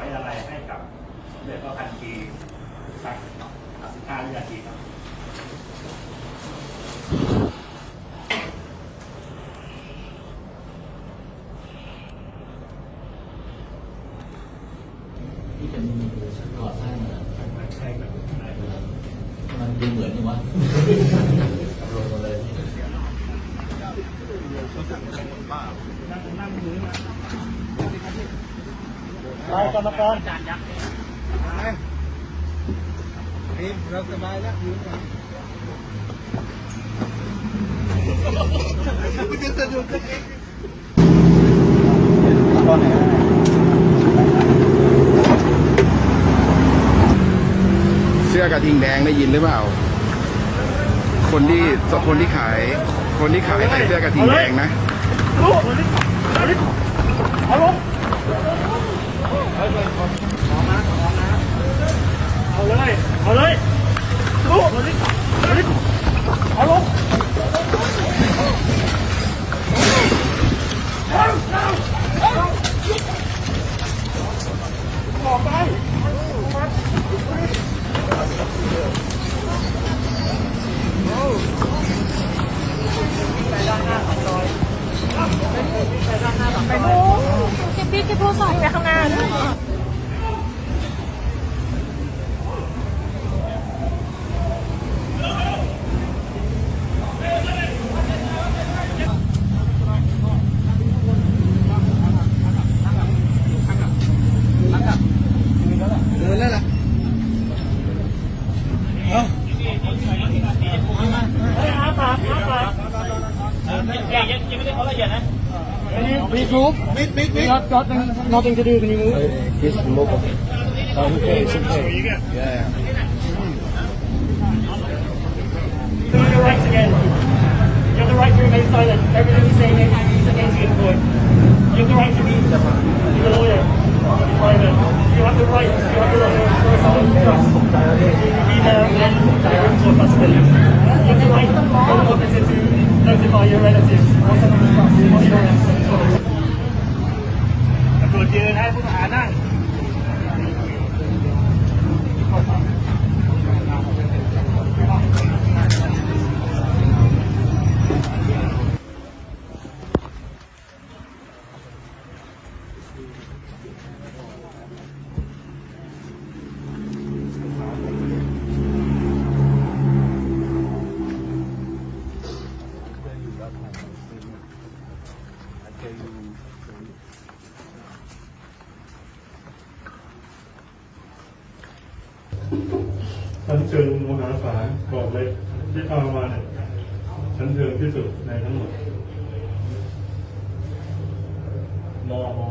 ไว้อะไรให้กับสมเด็จพระพันปีสักสิบห้าวินาทีครับที่เป็นก่อสร้างมาใช่ครับได้ครับมันดูเหมือนอยู่วะลงมาเลยนั่งนั่งพื้นนะ ไปกรรมการจานยักษ์ทีมเราสบายแล้วยืนกันคุณจะสนุกกันเองตอนไหนเสื้อกระทิงแดงได้ยินหรือเปล่า คนที่คนที่ขาย คนที่ขายใส่เสื้อกระทิงแดงนะลูกเอาดิเอาลง เอาเลย เอาเลยลูกเอาดิเอาดิเอาลงออกไปจะพี่จะโทรศัพท์ไปข้างหน้า ด้วยเยังยังไม่ได้เขาละเอียดนะ Please move. Meet, meet, meet. Got, got nothing to do. Can you move? This move Okay, it's okay. Yeah. You have the right again. You have the right to remain silent. Everything you say is against the employed. You have the right to be a lawyer in private. You have the right, you have the right to someone you trust. Notify your relatives or someone you trust or your relatives. ตำรวจยืนให้ผู้ต้องหานั่ง ชั้นเชิงมหาศาลบอกเลยที่พามาเนี่ยชั้นเชิงที่สุดในทั้งหมดมอมอ